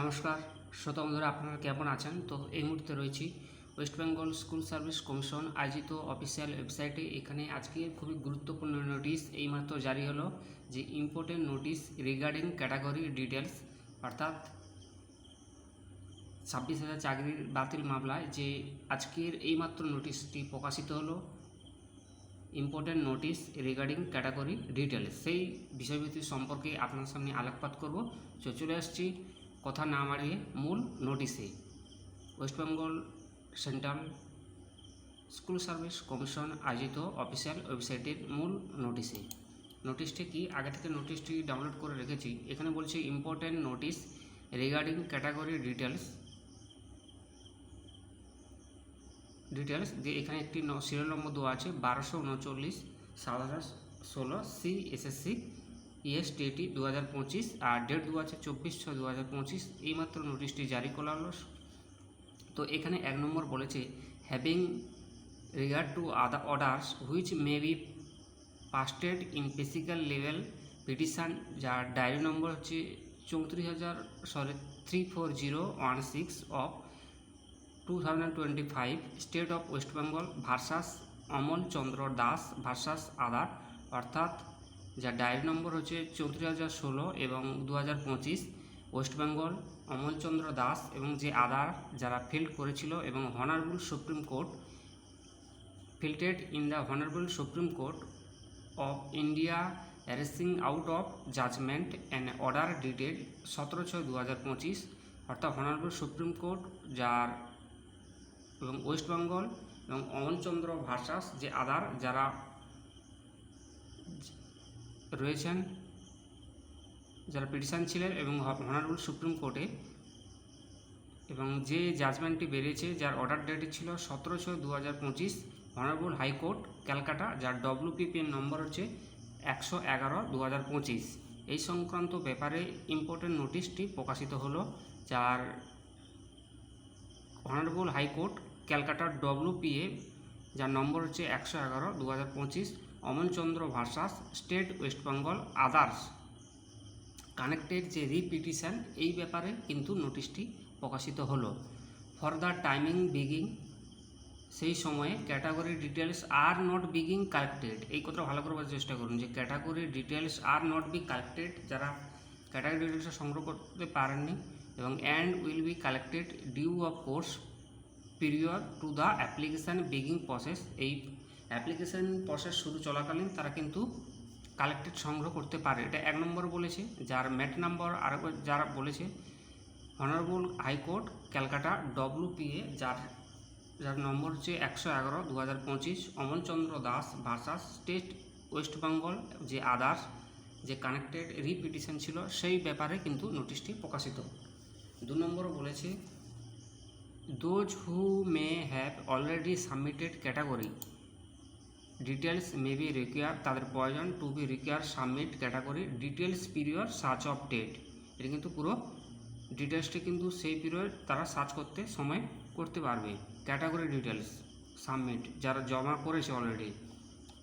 নমস্কার, শ্রোতা বন্ধুরা, আপনারা কেমন আছেন? তো এই মুহূর্তে রয়েছি West Bengal school service commission আয়োজিত অফিসিয়াল ওয়েবসাইটে এখানে আজকে খুবই গুরুত্বপূর্ণ নোটিশ এইমাত্র জারি হলো যে important notice regarding category details অর্থাৎ ছাব্বিশ হাজার চাকরির বাতিল মামলায় যে আজকের এইমাত্র নোটিশটি প্রকাশিত হলো। Important notice regarding category details সেই বিষয়বস্তু সম্পর্কে আপনার সামনে আলোকপাত করব। চলে আসছি কথা না মারিয়ে মূল নোটিশে। West Bengal central school service commission আয়োজিত অফিসিয়াল ওয়েবসাইটের মূল নোটিশে। নোটিশটি কি? আগে থেকে নোটিশটি ডাউনলোড করে রেখেছি। এখানে বলছে important notice regarding category details details যে এখানে একটি সিরিয়াল নম্বর দেওয়া আছে বারোশো উনচল্লিশ সাত হাজার ষোলো সি এসএসসি ইএসটিটি দু হাজার পঁচিশ আর ডেট দু আছে চব্বিশ ছয় দু হাজার পঁচিশ, এইমাত্র নোটিশটি জারি করা হলো। তো এখানে এক নম্বর বলেছে having regard to other orders which may be pasted in physical level petition যার ডায়েরি নম্বর হচ্ছে চৌত্রিশ হাজার sorry three four zero one six of two thousand twenty five state of West Bengal versus Amal Chandra Das versus other অর্থাৎ যার diary নম্বর হচ্ছে চৌত্রিশ হাজার ষোলো এবং দু হাজার পঁচিশ ওয়েস্ট বেঙ্গল অমলচন্দ্র দাস এবং যে আদার যারা ফিল্ড করেছিল এবং honourable Supreme Court filed in the honourable Supreme Court of India arresting out of judgment and order dated সতেরো ছয় দু হাজার পঁচিশ, অর্থাৎ হনারেবল সুপ্রিম কোর্ট যার এবং ওয়েস্ট বেঙ্গল এবং অমলচন্দ্র ভার্সাস যে আদার যারা রয়েছেন যারা পিটিশন ছিলেন এবং হনারেবল সুপ্রিম কোর্টে এবং যে জাজমেন্টটি বেরিয়েছে, যার অর্ডার ডেট ছিল সতেরো ছয় দু হাজার পঁচিশ হনারেবল হাইকোর্ট ক্যালকাটা, যার ডব্লিউপিপিএন নম্বর হচ্ছে একশো এগারো দু হাজার পঁচিশ। এই সংক্রান্ত ব্যাপারে ইম্পর্টেন্ট নোটিশটি প্রকাশিত হলো, যার অনারেবল হাইকোর্ট ক্যালকাটার ডব্লিউপিএ যার নম্বর হচ্ছে একশো এগারো দু হাজার পঁচিশ Amanchandra versus state West Bengal, others. Connected যে রিপিটিশান, এই ব্যাপারে কিন্তু নোটিশটি প্রকাশিত হলো। ফর দ্য টাইমিং বিগিং সেই সময়ে ক্যাটাগরি ডিটেলস আর নট বিগিং কালেক্টেড এই কথা ভালো করে বোঝার চেষ্টা করুন যে category details are not be collected যারা ক্যাটাগরি ডিটেলসটা সংগ্রহ করতে পারেননি, এবং and will be collected due of course period to the application বিগিং process এই অ্যাপ্লিকেশান প্রসেস শুরু চলাকালীন তারা কিন্তু কালেক্টেড সংগ্রহ করতে পারে। এটা এক নম্বর বলেছে, যার ম্যাট নাম্বার আর যারা বলেছে অনারেবল হাইকোর্ট ক্যালকাটা ডব্লিউপিএ যার যার নম্বর হচ্ছে একশো এগারো দু হাজার পঁচিশ, Amanchandra Das versus state West Bengal, যে আদার্স যে কানেক্টেড রিপিটিশন ছিল, সেই ব্যাপারে কিন্তু নোটিশটি প্রকাশিত। দু নম্বর বলেছে those who may have already submitted category details may be require তাদের প্রয়োজন to be require submit category details period search of date এটা কিন্তু পুরো ডিটেলসটি কিন্তু সেই পিরিয়ড তারা সার্চ করতে সময় করতে পারবে। ক্যাটাগরি ডিটেলস সাবমিট যারা জমা করেছে অলরেডি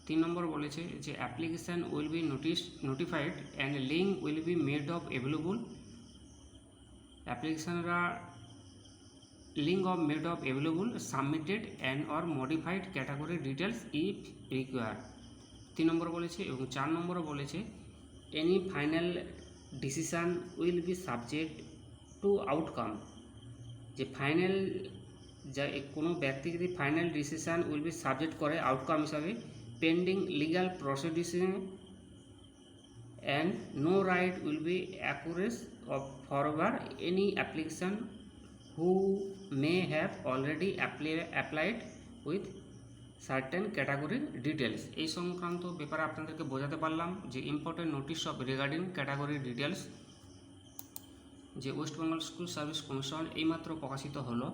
তিন নম্বর বলেছে যে application will be notice notified and link will be made of available অ্যাপ্লিকেশানরা link of made of available submitted and or modified category details if required তিন নম্বর বলেছে এবং চার নম্বরও বলেছে any final decision will be subject to outcome যে final যা কোনো ব্যক্তি যদি final decision will be subject করে আউটকাম হিসাবে pending legal prosecution and no right will be accrues of forward any application who may have already applied with certain category details এই সংক্রান্ত ব্যাপারে আপনাদেরকে বোঝাতে পারলাম যে important notice of regarding category details যে West Bengal school service commission এইমাত্র প্রকাশিত হলো,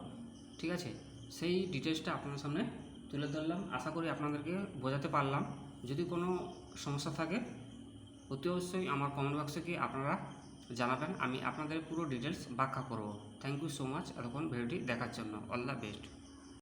ঠিক আছে? সেই ডিটেলসটা আপনার সামনে তুলে ধরলাম। আশা করি আপনাদেরকে বোঝাতে পারলাম। যদি কোনো সমস্যা থাকে, অতি অবশ্যই আমার কমেন্ট বক্সে গিয়ে আপনারা জানাবেন, আমি আপনাদের পুরো ডিটেলস ব্যাখ্যা করব। থ্যাংক ইউ সো মাচ এরকম ভিডিওটি দেখার জন্য। All the best